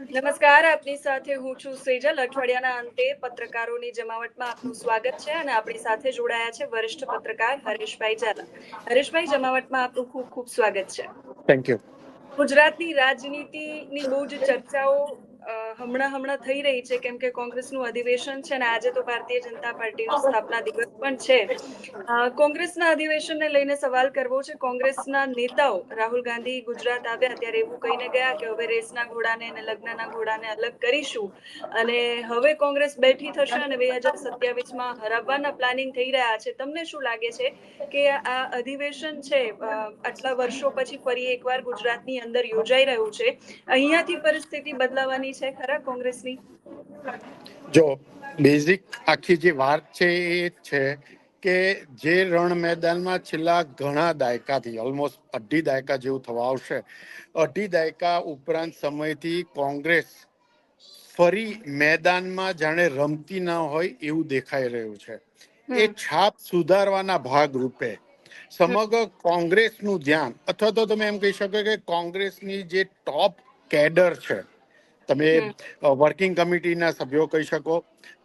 નમસ્કાર આપની સાથે હું છું સેજલ. અઠવાડિયાના અંતે પત્રકારોની જમાવટમાં આપનું સ્વાગત છે અને આપણી સાથે જોડાયા છે વરિષ્ઠ પત્રકાર હરેશભાઈ ઝાલા. હરેશભાઈ જમાવટમાં આપનું ખૂબ ખૂબ સ્વાગત છે. થેન્ક યુ ગુજરાતની રાજનીતિની બહુ જ ચર્ચાઓ હમણાં હમણાં થઈ રહી છે કેમ કે કોંગ્રેસનું અધિવેશન છે અને આજે તો ભારતીય જનતા પાર્ટીનો સ્થાપના દિવસ પણ છે. કોંગ્રેસના અધિવેશનને લઈને સવાલ કરવો છે. કોંગ્રેસના નેતાઓ રાહુલ ગાંધી ગુજરાત આવ્યા ત્યારે એવું કહીને ગયા કે હવે રેસના ઘોડાને અને લગ્નના ઘોડાને અલગ કરીશું. અને હવે કોંગ્રેસ બેઠી થશે અને બે હજાર સત્યાવીસમાં હરાવવાના પ્લાનિંગ થઈ રહ્યા છે. તમને શું લાગે છે કે આ અધિવેશન છે આટલા વર્ષો પછી ફરી એકવાર ગુજરાતની અંદર યોજાઈ રહ્યું છે? અહીંયાથી પરિસ્થિતિ બદલાવાની છે ખરા કોંગ્રેસની? જો બેઝિક આખી જે વાત છે એ છે કે જે રણ મેદાનમાં છેલ્લા ઘણા દાયકાથી ઓલમોસ્ટ અઢી દાયકા જેવું થવા આવશે અઢી દાયકા ઉપરાંત સમયથી કોંગ્રેસ ફરી મેદાનમાં જાણે રમતી ન હોય એવું દેખાઈ રહ્યું છે. એ છાપ સુધારવાના ભાગ રૂપે સમગ્ર કોંગ્રેસનું ધ્યાન અથવા તો તમે એમ કહી શકો કે કોંગ્રેસની જે ટોપ કેડર છે તમે વર્કિંગ કમિટીના સભ્યો કહી શકો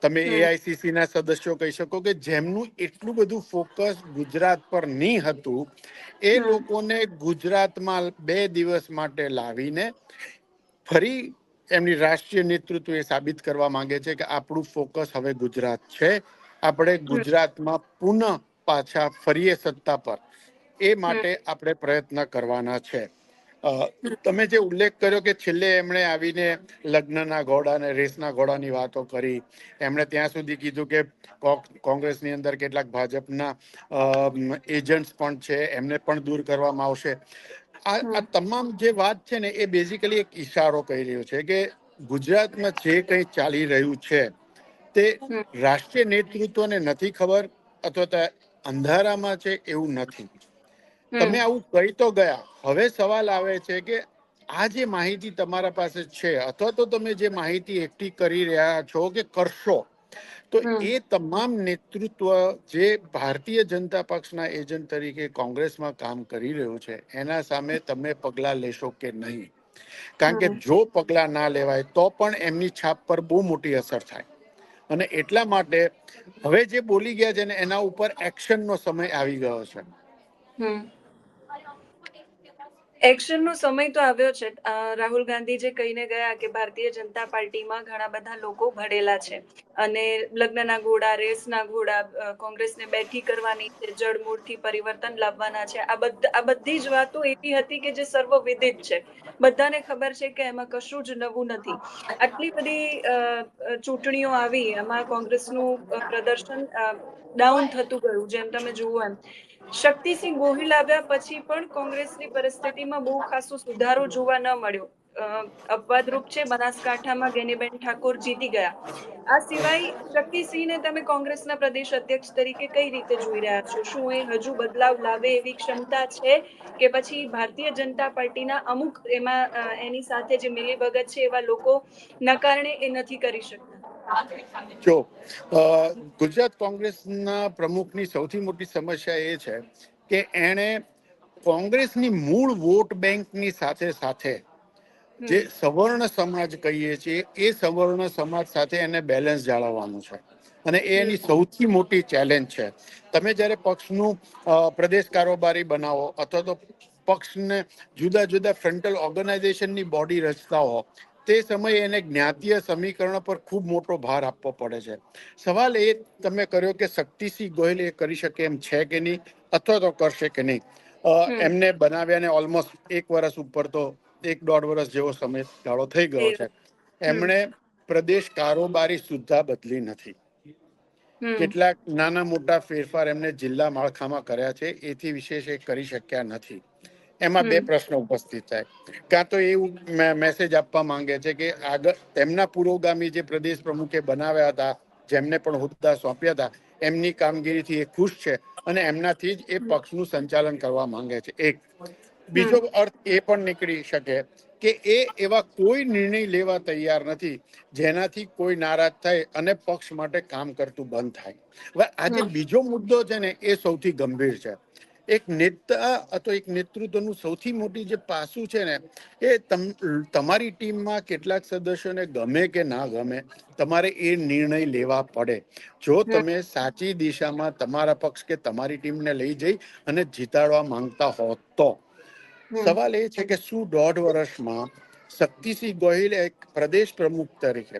તમે એઆઈસીસી ના સદસ્યો કહી શકો કે જેમનું એટલું બધું ફોકસ ગુજરાત પર નહીં હતું એ લોકોને ગુજરાતમાં બે દિવસ માટે લાવીને ફરી એમની રાષ્ટ્રીય નેતૃત્વ એ સાબિત કરવા માંગે છે કે આપણું ફોકસ હવે ગુજરાત છે. આપણે ગુજરાતમાં પુનઃ પાછા ફરીએ સત્તા પર. એ માટે આપણે પ્રયત્ન કરવાના છે. તમે જે ઉલ્લેખ કર્યો કે છેલ્લે એમણે આવીને લગ્નના ઘોડા અને રેસના ઘોડાની વાતો કરી એમણે ત્યાં સુધી કીધું કે કોંગ્રેસની અંદર કેટલાક ભાજપના એજન્ટ્સ પણ છે એમને પણ દૂર કરવામાં આવશે. આ આ તમામ જે વાત છે ને એ બેઝિકલી એક ઈશારો કહી રહ્યો છે કે ગુજરાતમાં જે કંઈ ચાલી રહ્યું છે તે રાષ્ટ્રીય નેતૃત્વને નથી ખબર અથવા તો અંધારામાં છે એવું નથી. તમે આવું કહી તો ગયા. હવે સવાલ આવે છે કે આ જે માહિતી તમારા પાસે છે અથવા તો તમે જે માહિતી એકઠી કરી રહ્યા છો કે કરશો તો એ તમામ નેતૃત્વ જે ભારતીય જનતા પક્ષના એજન્ટ તરીકે કોંગ્રેસમાં કામ કરી રહ્યું છે એના સામે તમે પગલા લેશો કે નહીં? કારણ કે જો પગલા ના લેવાય તો પણ એમની છાપ પર બહુ મોટી અસર થાય. અને એટલા માટે હવે જે બોલી ગયા છે ને એના ઉપર એક્શનનો સમય આવી ગયો છે. એક્શનનો સમય તો આવ્યો છે. રાહુલ ગાંધી જે કહીને ગયા કે ભારતીય જનતા પાર્ટીમાં ઘણા બધા લોકો ભળેલા છે. અને લગ્નના ઘોડા, રેસના ઘોડા કોંગ્રેસને બેઠી કરવાની છે, જડમૂળથી પરિવર્તન લાવવાના છે. આ બધા, આ બધી જ વાતો એવી હતી કે જે સર્વવિદિત છે. બધાને ખબર છે કે એમાં કશું જ નવું નથી. આટલી બધી ચૂંટણીઓ આવી, એમાં કોંગ્રેસનું પ્રદર્શન ડાઉન થતું ગયું, જેમ તમે જુઓ એમ. શક્તિસિંહ ગોહિલ આવ્યા પછી પણ કોંગ્રેસની પરિસ્થિતિમાં બહુ ખાસો સુધારો જોવા ન મળ્યો. અપવાદરૂપ છે, બનાસકાંઠામાં ગેનીબેન ઠાકોર જીતી ગયા. આ સિવાય શક્તિસિંહને તમે કોંગ્રેસના પ્રદેશ અધ્યક્ષ તરીકે કઈ રીતે જોઈ રહ્યા છો? શું એ હજુ બદલાવ લાવે એવી ક્ષમતા છે કે પછી ભારતીય જનતા પાર્ટીના અમુક એમાં એની સાથે જે મિલીભગત છે એવા લોકો ના કારણે એ નથી કરી શકતા? જો ગુજરાત કોંગ્રેસના પ્રમુખની સૌથી મોટી સમસ્યા એ છે કે એણે કોંગ્રેસની મૂળ વોટ બેંકની સાથે સાથે જે સવર્ણ સમાજ કહીએ છીએ એ સવર્ણ સમાજ સાથે એને બેલેન્સ જાળવવાનું છે. અને એ એની સૌથી મોટી ચેલેન્જ છે. તમે જ્યારે પક્ષનું પ્રદેશ કારોબારી બનાવો અથવા તો પક્ષને જુદા જુદા ફ્રન્ટલ ઓર્ગેનાઇઝેશનની બોડી રચતા હો તે સમયે એને જ્ઞાતીય સમીકરણ પર ખૂબ મોટો ભાર આપવો પડે છે. સવાલ એ તમે કર્યો કે શક્તિસિંહ ગોહિલ એ કરી શકે એમ છે કે નહીં અથવા તો કરશે કે નહીં? એમને બનાવ્યાને ઓલમોસ્ટ એક વર્ષ ઉપર તો એક દોઢ વર્ષ જેવો સમય ગાળો થઈ ગયો છે. એમણે પ્રદેશ કારોબારી સુદ્ધા બદલી નથી. કેટલાક નાના મોટા ફેરફાર એમને જિલ્લા માળખામાં કર્યા છે એથી વિશેષ એ કરી શક્યા નથી. એમાં બે પ્રશ્નો ઉપસ્થિત થાય. કાં તો એવું મેસેજ આપવા માંગે છે કે આગળ તેમના પુરોગામી જે પ્રદેશ પ્રમુખે બનાવ્યા હતા જેમને પણ હોદ્દા સોંપ્યા હતા એમની કામગીરીથી એ ખુશ છે અને એમનાથી જ એ પક્ષનું સંચાલન કરવા માંગે છે. એક. બીજો અર્થ એ પણ નીકળી શકે કે એ એવા કોઈ નિર્ણય લેવા તૈયાર નથી જેનાથી કોઈ નારાજ થાય અને પક્ષ માટે કામ કરતું બંધ થાય. હવે આજે બીજો મુદ્દો છે ને એ સૌથી ગંભીર છે. એક નેતા અથવા એક નેતૃત્વનું સૌથી મોટી જે પાસું છે ને એ તમારી ટીમમાં કેટલાક સદસ્યોને ગમે કે ના ગમે તમારે એ નિર્ણય લેવા પડે. જો તમે સાચી દિશામાં તમારા પક્ષ કે તમારી ટીમને લઈ જઈ અને જીતાડવા માંગતા હો તો. સવાલ એ છે કે શું દોઢ વર્ષમાં શક્તિસિંહ ગોહિલ એક પ્રદેશ પ્રમુખ તરીકે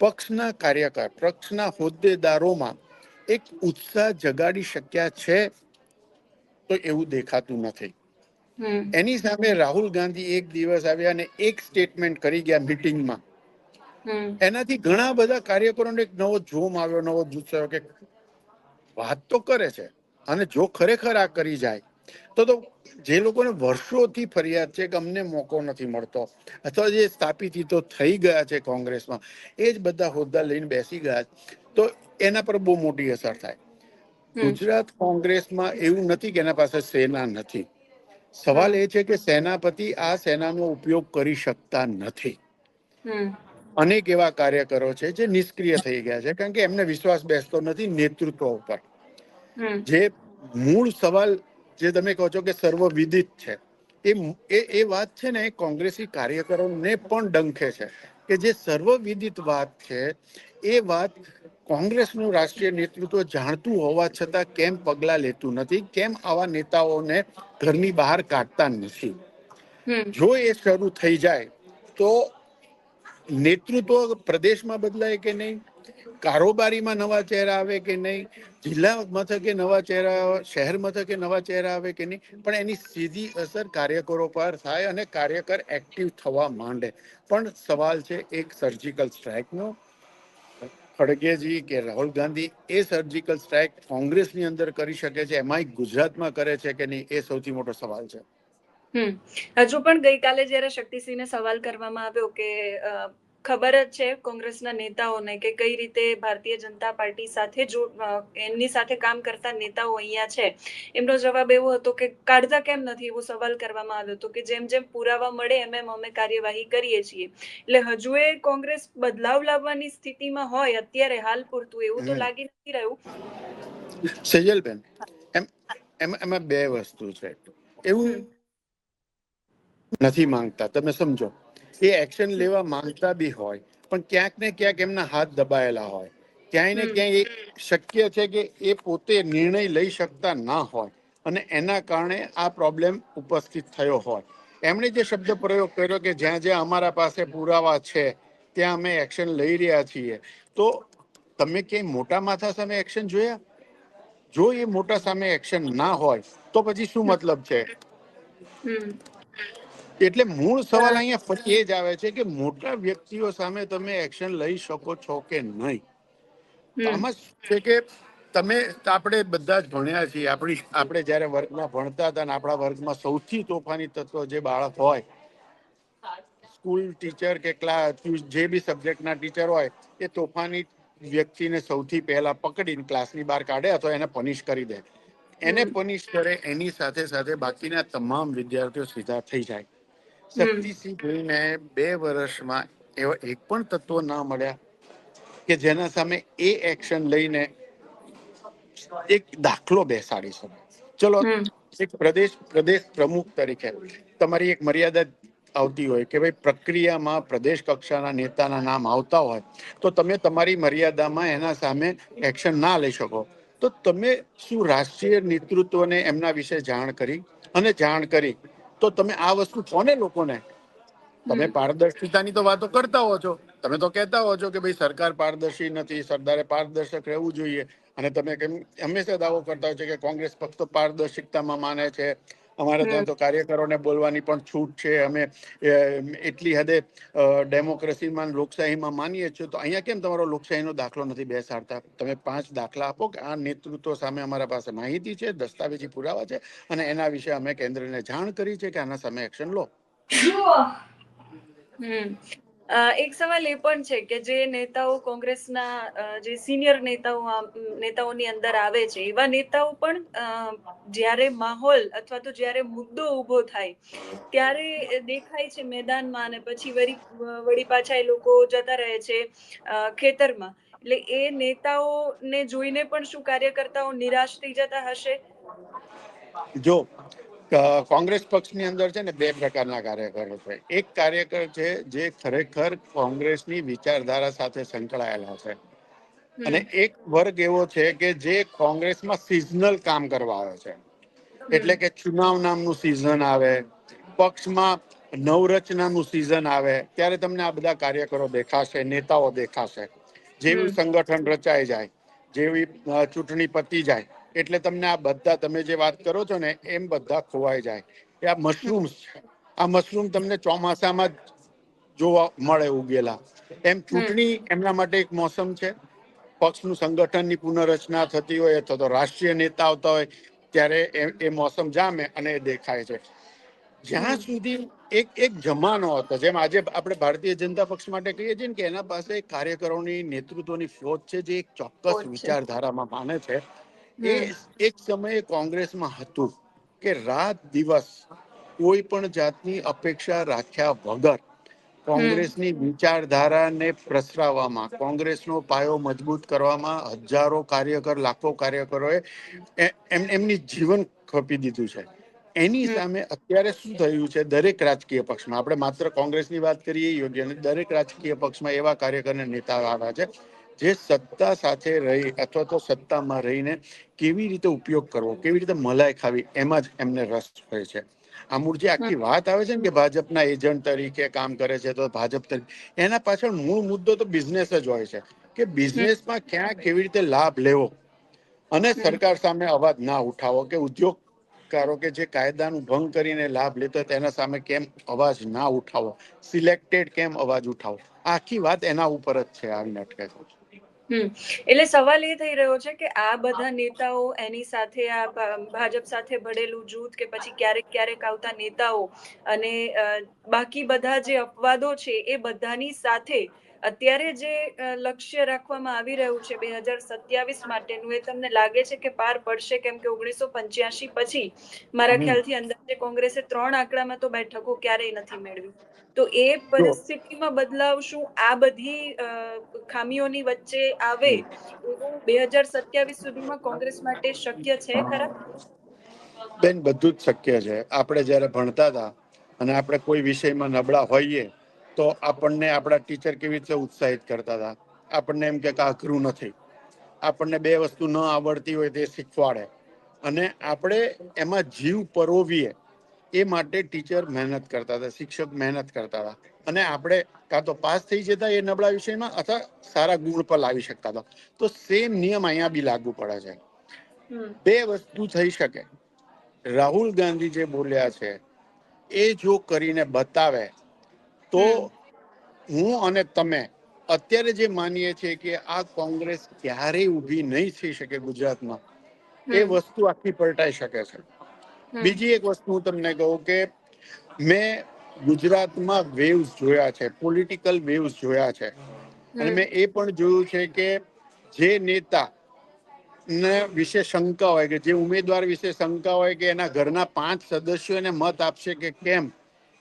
પક્ષના કાર્યકર પક્ષના હોદ્દેદારોમાં એક ઉત્સાહ જગાડી શક્યા છે? તો એવું દેખાતું નથી એની સામે રાહુલ ગાંધી એક દિવસ આવ્યા અને એક સ્ટેટમેન્ટ કરી ગયા મિટિંગમાં એનાથી ઘણા બધા કાર્યકરોને એક નવો જોમ આવ્યો નવો જુસ્સો કે વાત તો કરે છે અને જો ખરેખર આ કરી જાય તો તો જે લોકોને વર્ષોથી ફરિયાદ છે કે અમને મોકો નથી મળતો અથવા જે સ્થાપિત તો થઈ ગયા છે કોંગ્રેસમાં એ જ બધા હોદ્દા લઈને બેસી ગયા. તો એના પર બહુ મોટી અસર થાય. ગુજરાત કોંગ્રેસમાં એવું નથી કે એના પાસે સેના નથી. સવાલ એ છે કે સેનાપતિ આ સેનાનો ઉપયોગ કરી શકતા નથી. અનેક એવા કાર્યકરો છે જે નિષ્ક્રિય થઈ ગયા છે કારણ કે એમને વિશ્વાસ બેસતો નથી નેતૃત્વ ઉપર. જે મૂળ સવાલ જે તમે કહો છો કે સર્વવિદિત છે એ એ વાત છે ને કોંગ્રેસી કાર્યકરોને પણ ડંખે છે કે જે સર્વવિદિત વાત છે એ વાત કોંગ્રેસનું રાષ્ટ્રીય નેતૃત્વ જાણતું હોવા છતાં કેમ પગલા લેતું નથી? કેમ આવા નેતાઓને ઘરની બહાર કાઢતા નથી? જો એ શરૂ થઈ જાય તો નેતૃત્વ પ્રદેશમાં બદલાય કે નહીં? કારોબારીમાં નવા ચહેરા આવે કે નહીં? જિલ્લા મથકે નવા ચહેરા શહેર મથકે નવા ચહેરા આવે કે નહીં? પણ એની સીધી અસર કાર્યકરો પર થાય અને કાર્યકર એક્ટિવ થવા માંડે. પણ સવાલ છે એક સર્જિકલ સ્ટ્રાઇકનો ખડગેજી કે રાહુલ ગાંધી એ સર્જિકલ સ્ટ્રાઇક કોંગ્રેસની અંદર કરી શકે છે? એમાંય ગુજરાતમાં કરે છે કે નહીં? એ સૌથી મોટો સવાલ છે. હજુ પણ ગઈકાલે જ્યારે શક્તિસિંહને સવાલ કરવામાં આવ્યો કે ખબર જ છે કોંગ્રેસના નેતાઓને કે કઈ રીતે ભારતીય જનતા પાર્ટી સાથે જો એમની સાથે કામ કરતા નેતાઓ અહીંયા છે. એમનો જવાબ એવો હતો કે કાઢતા કેમ નથી? એવો સવાલ કરવામાં આવ્યો હતો કે જેમ જેમ પુરાવા મળે એમ એમ અમે કાર્યવાહી કરીએ છીએ. એટલે હજુ એ કોંગ્રેસ બદલાવ લાવવાની સ્થિતિમાં હોય અત્યારે હાલ પૂરતું એવું તો લાગી નથી રહ્યું. સેજલબેન એમ એમ બે વસ્તુ છે. એવું નથી માંગતા. તમે સમજો. એ એક્શન લેવા માંગતા બી હોય પણ ક્યાંક ને ક્યાંક એમના હાથ દબાયેલા હોય. ક્યાંય ને ક્યાંય એ શક્ય છે કે એ પોતે નિર્ણય લઈ શકતા ના હોય અને એના કારણે આ પ્રોબ્લેમ ઉપસ્થિત થયો હોય. એમણે જે શબ્દ પ્રયોગ કર્યો કે જ્યાં જ્યાં અમારા પાસે પુરાવા છે ત્યાં અમે એક્શન લઈ રહ્યા છીએ. તો તમે ક્યાંય મોટા માથા સામે એક્શન જોયા? જો એ મોટા સામે એક્શન ના હોય તો પછી શું મતલબ છે? એટલે મૂળ સવાલ અહીંયા ફરી એ જ આવે છે કે મોટા વ્યક્તિઓ સામે તમે એક્શન લઈ શકો છો કે નહીં? આમાં છે કે તમે આપણે બધા જ ભણ્યા છીએ. આપણી આપણે જ્યારે વર્ગમાં ભણતા હતા ને આપણા વર્ગમાં સૌથી તોફાની તત્વ જે બાળક હોય સ્કૂલ ટીચર કે ક્લાસ જે બી સબ્જેક્ટના ટીચર હોય એ તોફાની વ્યક્તિને સૌથી પહેલા પકડીને ક્લાસની બહાર કાઢે અથવા એને પનિશ કરી દે. એને. પનિશ કરે એની સાથે સાથે બાકીના તમામ વિદ્યાર્થીઓ સીધા થઈ જાય. શક્તિસિંહને બે વર્ષમાં એવા એક પણ તત્વો ના મળ્યા કે જેના સામે એ એક્શન લઈને એક દાખલો બેસાડી શકે. ચલો એક પ્રદેશ પ્રદેશ પ્રમુખ તરીકે તમારી એક મર્યાદા આવતી હોય કે ભાઈ પ્રક્રિયામાં પ્રદેશ કક્ષાના નેતાના નામ આવતા હોય તો તમે તમારી મર્યાદામાં એના સામે એક્શન ના લઈ શકો. તો તમે શું રાષ્ટ્રીય નેતૃત્વને એમના વિશે જાણ કરી? અને જાણ કરી તો તમે આ વસ્તુ છો ને લોકોને? તમે પારદર્શિતાની તો વાતો કરતા હો છો. તમે તો કહેતા હો છો કે ભાઈ સરકાર પારદર્શી નથી સરદારે પારદર્શક રહેવું જોઈએ. અને તમે કેમ હંમેશા દાવો કરતા હોય છે કે કોંગ્રેસ ફક્ત પારદર્શિકતામાં માને છે. અમારે ત્યાં. તો કાર્યકરોને બોલવાની પણ છૂટ છે. અમે એટલી હદે ડેમોક્રેસીમાં લોકશાહીમાં માનીએ છીએ. તો અહીંયા કેમ તમારો લોકશાહીનો દાખલો નથી બેસાડતા? તમે પાંચ દાખલા આપો કે આ નેતૃત્વ સામે અમારા પાસે માહિતી છે દસ્તાવેજી પુરાવા છે અને એના વિશે અમે કેન્દ્રને જાણ કરી છે કે આના સામે એક્શન લો. એક સવાલ એ પણ છે કે જે નેતાઓ કોંગ્રેસના જે સિનિયર નેતાઓ નેતાઓની અંદર આવે છે, એવા નેતાઓ પણ જ્યારે માહોલ અથવા તો જ્યારે મુદ્દો ઊભો થાય, ત્યારે દેખાય છે મેદાનમાં અને પછી વળી વળી પાછા એ લોકો જતા રહે છે ખેતરમાં. એટલે એ નેતાઓને જોઈને પણ શું કાર્યકર્તાઓ નિરાશ થઈ જતા હશે? જો કોંગ્રેસ પક્ષની અંદર છે ને બે પ્રકારના કાર્યકરો છે. એક કાર્યકર છે જે ખરેખર કોંગ્રેસની વિચારધારા સાથે સંકળાયેલા છે. અને એક વર્ગ એવો છે કે જે કોંગ્રેસમાં સિઝનલ કામ કરવા આવે છે. એટલે કે ચુનાવ નામનું સિઝન આવે પક્ષમાં નવરચનાનું સિઝન આવે ત્યારે તમને આ બધા કાર્યકરો દેખાશે નેતાઓ દેખાશે. જેવું સંગઠન રચાઈ જાય જેવી ચૂંટણી પતી જાય એટલે તમને આ બધા તમે જે વાત કરો છો ને એમ બધા ખોવાઈ જાય. એ આ મશરૂમ્સ છે. આ મશરૂમ તમને ચોમાસામાં જ જોવા મળે ઉગેલા. એમ ચૂંટણી એમના માટે એક મોસમ છે. પક્ષનું સંગઠનની પુનઃરચના થતી હોય અથવા તો રાષ્ટ્રીય નેતા આવતા હોય ત્યારે એ એ મોસમ જામે અને એ દેખાય છે. જ્યાં સુધી એક એક જમાનો હતો જેમ આજે આપણે ભારતીય જનતા પક્ષ માટે કહીએ છીએ કે એના પાસે કાર્યકરોની નેતૃત્વની ફોજ છે જે એક ચોક્કસ વિચારધારામાં માને છે. એ એક સમયે કોંગ્રેસમાં હતું કે રાત દિવસ કોઈ પણ જાતની અપેક્ષા રાખ્યા વગર કોંગ્રેસની વિચારધારાને પ્રસરાવવામાં કોંગ્રેસનો પાયો મજબૂત કરવામાં હજારો કાર્યકર લાખો કાર્યકરોએ એમ એમની જીવન ખપી દીધું છે. એની સામે અત્યારે શું થયું છે? દરેક રાજકીય પક્ષમાં આપણે માત્ર કોંગ્રેસની વાત કરીએ યોગ્ય દરેક રાજકીય પક્ષમાં એવા કાર્યકરને નેતા આવ્યા છે. જે સત્તા સાથે રહી અથવા તો સત્તામાં રહીને કેવી રીતે ઉપયોગ કરવો કેવી રીતે મલાઈ ખાવી એમાં જ એમને રસ હોય છે. આ જે આખી વાત આવે છે ને કે ભાજપના એજન્ટ તરીકે કામ કરે છે તો ભાજપ તરીકે એના પાછળ મૂળ મુદ્દો તો બિઝનેસ જ હોય છે. કે બિઝનેસમાં ક્યાં કેવી રીતે લાભ લેવો? અને સરકાર સામે અવાજ ના ઉઠાવો કે ઉદ્યોગ કારો કે જે કાયદાનું ભંગ કરીને લાભ લેતો હોય તેના સામે કેમ અવાજ ના ઉઠાવો? સિલેક્ટેડ કેમ અવાજ ઉઠાવો? આખી વાત એના ઉપર જ છે આવીને અટકે છે. એટલે સવાલ એ થઈ રહ્યો છે કે આ બધા નેતાઓ એની સાથે આ ભાજપ સાથે ભળેલું જૂથ કે પછી ક્યારેક ક્યારેક આવતા નેતાઓ અને બાકી બધા જે અપવાદો છે એ બધાની સાથે અત્યારે જે લક્ષ્ય રાખવામાં આવી રહ્યું છે બે હજાર સત્યાવીસ માટેનું એ તમને લાગે છે કે પાર પડશે કેમ કે ઓગણીસો પંચ્યાસી પછી? મારા. ખ્યાલથી અંદાજે કોંગ્રેસે ત્રણ આંકડામાં તો બેઠકો ક્યારેય નથી મેળવી. તો એ પરિસ્થિતિમાં બદલાવ શું આ બધી ખામીઓની વચ્ચે આવે એવું બે હજાર સત્યાવીસ સુધીમાં કોંગ્રેસ માટે શક્ય છે ખરા? બેન બધું જ શક્ય છે. આપણે જ્યારે ભણતા હતા અને આપણે કોઈ વિષયમાં નબળા હોઈએ તો આપણને આપણા ટીચર કેવી રીતે ઉત્સાહિત કરતા હતા? આપણને એમ કે આ અઘરું નથી. આપણને બે વસ્તુ ન આવડતી હોય તે શીખવાડે. અને આપણે એમાં જીવ પરોવીએ એ માટે ટીચર મહેનત કરતા હતા શિક્ષક મહેનત કરતા હતા. અને આપણે કાં તો પાસ થઈ જતા એ નબળા વિષયમાં અથવા સારા ગુણ પર લાવી શકતા હતા. તો સેમ નિયમ અહીંયા બી લાગુ પડે છે. બે વસ્તુ થઈ શકે. રાહુલ ગાંધી જે બોલ્યા છે એ જો કરીને બતાવે તો હું અને તમે અત્યારે જે માનીએ છીએ કે આ કોંગ્રેસ ક્યારેય ઊભી નહીં થઈ શકે ગુજરાતમાં એ વસ્તુ આખી પલટાઈ શકે છે. બીજી એક વસ્તુ હું તમને કહું કે મેં ગુજરાતમાં વેવ્સ જોયા છે પોલિટિકલ વેવ્સ જોયા છે. અને મેં એ પણ જોયું છે કે જે નેતા ને વિશે શંકા હોય કે જે ઉમેદવાર વિશે શંકા હોય કે એના ઘરના પાંચ સદસ્યો એને મત આપશે કે કેમ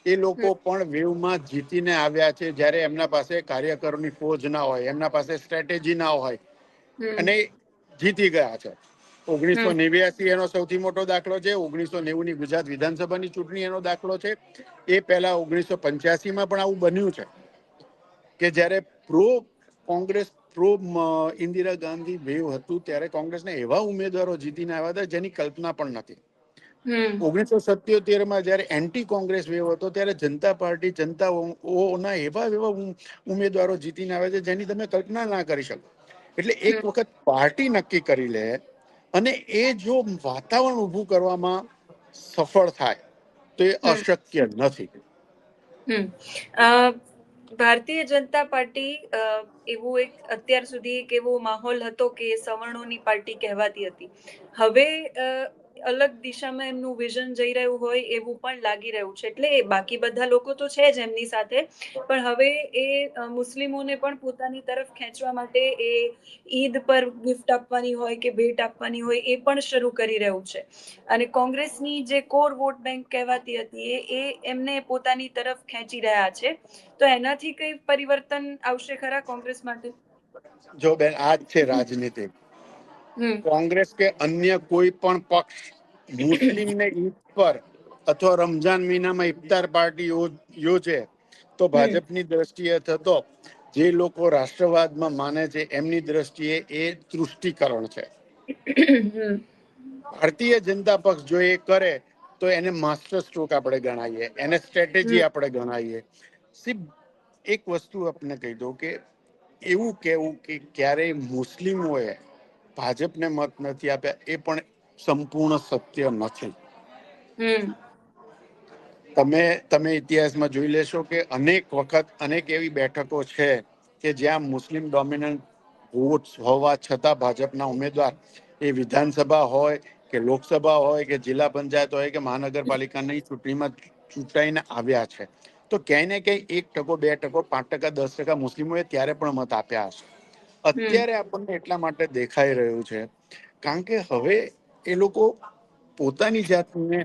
એ લોકો પણ વેવમાં જીતીને આવ્યા છે જ્યારે એમના પાસે કાર્યકરોની ફોજ ના હોય એમના પાસે સ્ટ્રેટેજી ના હોય અને જીતી ગયા છે. ઓગણીસો નેવ્યાસી એનો સૌથી મોટો દાખલો છે ઓગણીસો નેવું ની ગુજરાત વિધાનસભાની ચૂંટણી એનો દાખલો છે. એ પહેલા ઓગણીસો પંચ્યાસી માં પણ આવું બન્યું છે કે જ્યારે pro Congress pro Indira Gandhi wave હતું ત્યારે કોંગ્રેસને એવા ઉમેદવારો જીતીને આવ્યા હતા જેની કલ્પના પણ નથી. ઓગણીસો સત્યોતેરમાં જયારે એન્ટી કોંગ્રેસ વેવ હતો ત્યારે જનતા પાર્ટી જનતાઓના એવા એવા ઉમ- ઉમેદવારો જીતીને આવ્યા છે જેની તમે કલ્પના ના કરી શકો. એટલે એક વખત પાર્ટી નક્કી કરી લે અને એ જો વાતાવરણ ઊભું કરવામાં સફળ થાય તો એ અશક્ય નથી. ભારતીય જનતા પાર્ટી એવું એક અત્યાર સુધી એક એવો માહોલ હતો કે સવર્ણોની પાર્ટી કહેવાતી હતી. હવે અલગ દિશામાં એમનું વિઝન જઈ રહ્યું હોય એવું પણ લાગી રહ્યું છે. એટલે બાકી બધા લોકો તો છે જ એમની સાથે. પણ હવે એ મુસ્લિમોને પણ પોતાની તરફ ખેંચવા માટે એ ઈદ પર ગિફ્ટ આપવાની હોય કે ભેટ આપવાની હોય એ પણ શરૂ કરી રહ્યું છે. અને કોંગ્રેસની જે કોર વોટ બેંક કહેવાતી હતી એ એમને પોતાની તરફ ખેંચી રહ્યા છે. તો એનાથી કઈ પરિવર્તન આવશે ખરા કોંગ્રેસ માટે? જો બેન, આ જ છે રાજનીતિ કોંગ્રેસ કે અન્ય કોઈ પણ પક્ષ મુસ્લિમને ઈદ પર અથવા રમઝાન મહિનામાં ઇફતાર પાર્ટી યોજે તો ભાજપની દ્રષ્ટિએ થતો જે લોકો રાષ્ટ્રવાદમાં માને છે એમની દ્રષ્ટિએ એ તૃષ્ટિકરણ છે. ભારતીય જનતા પક્ષ જો એ કરે તો એને માસ્ટર સ્ટ્રોક આપણે ગણાવીએ એને સ્ટ્રેટેજી આપણે ગણાવીએ સી એક વસ્તુ આપને કહી દઉં કે એવું કહેવું કે ક્યારેય મુસ્લિમોએ ભાજપને મત નથી આપ્યા એ પણ સંપૂર્ણ સત્ય નથી. તમે તમે ઇતિહાસમાં જોઈ લેશો કે અનેક વખત અનેક એવી બેઠકો છે કે જ્યાં મુસ્લિમ ડોમિનન્ટ વોટ્સ હોવા છતાં ભાજપના ઉમેદવાર એ વિધાનસભા હોય કે લોકસભા હોય કે જિલ્લા પંચાયત હોય કે મહાનગરપાલિકાની ચૂંટણીમાં ચૂંટાઈને આવ્યા છે. તો ક્યાંય ને ક્યાંય એક ટકો બે ટકો પાંચ ટકા દસ ટકા મુસ્લિમોએ ત્યારે પણ મત આપ્યા હશે. અત્યારે આપણને એટલા માટે દેખાઈ રહ્યું છે. કારણ કે હવે એ લોકો પોતાની જાતને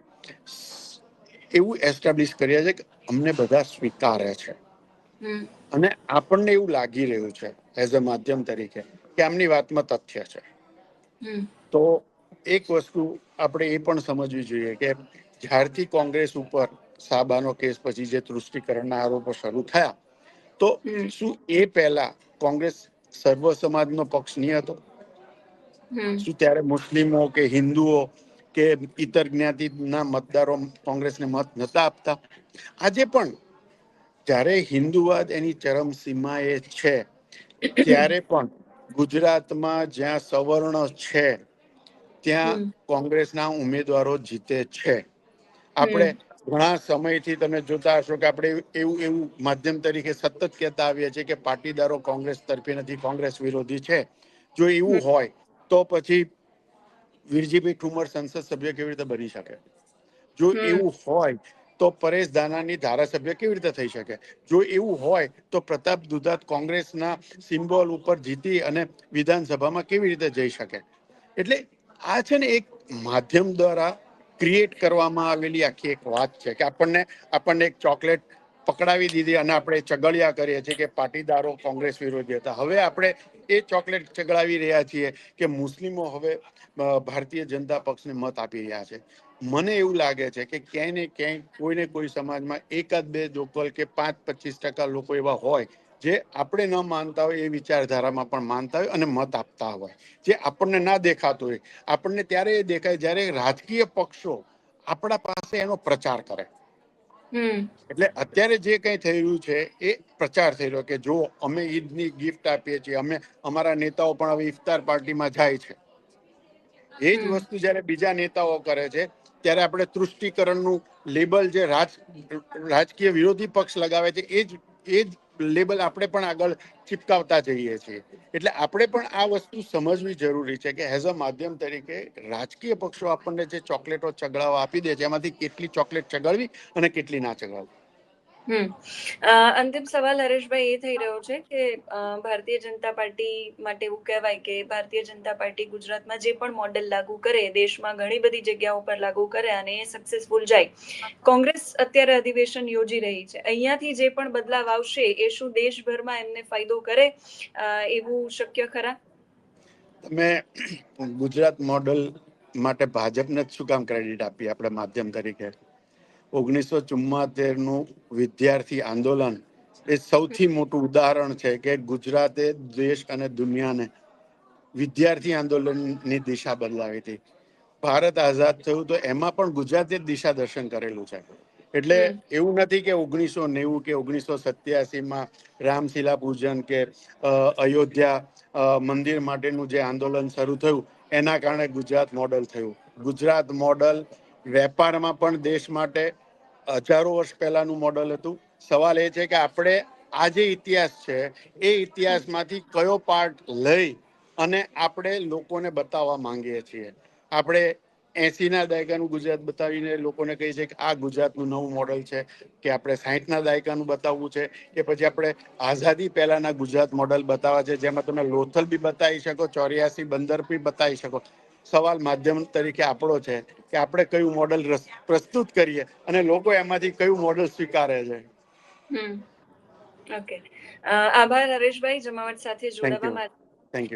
એવું એસ્ટાબ્લિશ કર્યા છે કે અમને બધા સ્વીકારે છે. અને આપણને એવું લાગી રહ્યું છે એઝ અ માધ્યમ તરીકે કે આમની વાતમાં તથ્ય છે. તો એક વસ્તુ આપણે એ પણ સમજવી જોઈએ કે જ્યારથી કોંગ્રેસ ઉપર સાબાનો કેસ પછી જે તૃષ્ટિકરણના આરોપો શરૂ થયા તો શું એ પહેલા કોંગ્રેસ સર્વ સમાજનો પક્ષ નહીં હતો. શું ત્યારે મુસ્લિમો કે હિન્દુઓ કે ઇતર જ્ઞાતિના મતદારો કોંગ્રેસને મત નતા આપતા? આજે પણ જ્યારે હિન્દુવાદ એની ચરમ સીમાએ છે ત્યારે પણ ગુજરાતમાં જ્યાં સવર્ણ છે ત્યાં કોંગ્રેસના ઉમેદવારો જીતે છે. આપણે ઘણા સમયથી તમે જોતા હશો કે આપણે એવું એવું માધ્યમ તરીકે સતત કહેતા આવીએ છીએ કે પાટીદારો કોંગ્રેસ તરફી નથી કોંગ્રેસ વિરોધી છે. જો એવું હોય તો પછી વિરજીભાઈ ઠુમર સંસદ સભ્ય કેવી રીતે બની શકે? જો એવું હોય તો પરેશ દાનાની ધારાસભ્ય કેવી રીતે થઈ શકે? જો એવું હોય તો પ્રતાપ દુધાત કોંગ્રેસના સિમ્બોલ ઉપર જીતી અને વિધાનસભામાં કેવી રીતે જઈ શકે? એટલે આ છે ને એક માધ્યમ દ્વારા ક્રિએટ કરવામાં આવેલી આખી એક વાત છે કે આપણને આપણને એક ચોકલેટ પકડાવી દીધી અને આપણે ચગળિયા કરીએ છીએ કે પાટીદારો કોંગ્રેસ વિરોધી હતા. હવે આપણે એ ચોકલેટ ચગડાવી રહ્યા છીએ કે મુસ્લિમો હવે ભારતીય જનતા પક્ષને મત આપી રહ્યા છે. મને એવું લાગે છે કે ક્યાંય ને ક્યાંય કોઈ ને કોઈ સમાજમાં એકાદ બે જોકલ કે પાંચ પચીસ ટકા લોકો એવા હોય જે આપણે ન માનતા હોય એ વિચારધારામાં પણ માનતા હોય અને મત આપતા હોય. જે આપણને ના દેખાતું હોય આપણને ત્યારે એ દેખાય જ્યારે રાજકીય પક્ષો આપણા પાસે એનો પ્રચાર કરે. એટલે અત્યારે જે કઈ થઈ રહ્યું છે એ પ્રચાર થઈ રહ્યો કે જો અમે ઈદની ગિફ્ટ આપીએ છીએ અમે અમારા નેતાઓ પણ હવે ઇફતાર પાર્ટીમાં જાય છે. એ જ વસ્તુ જ્યારે બીજા નેતાઓ કરે છે ત્યારે આપણે તૃષ્ટિકરણનું લેબલ જે રાજ રાજકીય વિરોધી પક્ષ લગાવે છે એ જ એ જ લેબલ આપણે પણ આગળ ચિપકાવતા જઈએ છીએ. એટલે આપણે પણ આ વસ્તુ સમજવી જરૂરી છે કે એઝ અ માધ્યમ તરીકે રાજકીય પક્ષો આપણને જે ચોકલેટો ચગડાવવા આપી દે છે, એમાંથી કેટલી ચોકલેટ ચગાડવી અને કેટલી ના ચગાડવી અંતિમ સવાલ હરેશભાઈ એ થઈ રહ્યો છે કે ભારતીય જનતા પાર્ટી માટે એવું કહેવાય કે ભારતીય જનતા પાર્ટી ગુજરાતમાં જે પણ મોડેલ લાગુ કરે, દેશમાં ઘણી બધી જગ્યાઓ પર લાગુ કરે અને એ સક્સેસફુલ જાય. કોંગ્રેસ અત્યારે અધિવેશન યોજી રહી છે. અહીંયાથી જે પણ બદલાવ આવશે એ શું દેશભરમાં એમને ફાયદો કરે એવું શક્ય ખરા? તમે ગુજરાત મોડલ માટે ભાજપને શું કામ ક્રેડિટ આપી? આપણે માધ્યમ તરીકે. ઓગણીસો ચુમ્માતેરનું વિદ્યાર્થી આંદોલન એ સૌથી મોટું ઉદાહરણ છે કે ગુજરાતે દેશ અને દુનિયાને વિદ્યાર્થી આંદોલનની દિશા બદલાવી હતી. ભારત આઝાદ થયું તો એમાં પણ ગુજરાતે દિશા દર્શન કરેલું છે. એટલે એવું નથી કે ઓગણીસો નેવું કે ઓગણીસો સત્યાસીમાં રામશિલા પૂજન કે અયોધ્યા મંદિર માટેનું જે આંદોલન શરૂ થયું એના કારણે ગુજરાત મોડલ થયું. ગુજરાત મોડલ વેપારમાં પણ દેશ માટે હજારો વર્ષ પહેલાનું મોડલ હતું. સવાલ એ છે કે આપણે આ જે ઇતિહાસ છે, એ ઇતિહાસમાંથી કયો પાર્ટ લઈ અને આપણે લોકોને બતાવવા માંગીએ છીએ. આપણે એસીના દાયકાનું ગુજરાત બતાવીને લોકોને કહીએ છીએ કે આ ગુજરાતનું નવું મોડલ છે, કે આપણે સાહીઠના દાયકાનું બતાવવું છે, કે પછી આપણે આઝાદી પહેલાના ગુજરાત મોડલ બતાવવા છે, જેમાં તમે લોથલ બી બતાવી શકો, ચોર્યાસી બંદર બી બતાવી શકો. સવાલ માધ્યમ તરીકે આપણો છે કે આપણે કયું મોડલ પ્રસ્તુત કરીએ અને લોકો એમાંથી કયું મોડલ સ્વીકારે છે. ઓકે આભાર હરેશભાઈ જમાવટ સાથે જોડાવા માટે.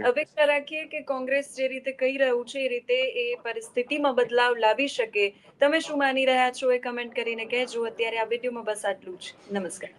અપેક્ષા રાખીએ કે કોંગ્રેસ જે રીતે કહી રહ્યું છે એ રીતે એ પરિસ્થિતિમાં બદલાવ લાવી શકે. તમે શું માની રહ્યા છો એ કમેન્ટ કરીને કહેજો. અત્યારે આ વિડીયોમાં બસ આટલું જ. નમસ્કાર.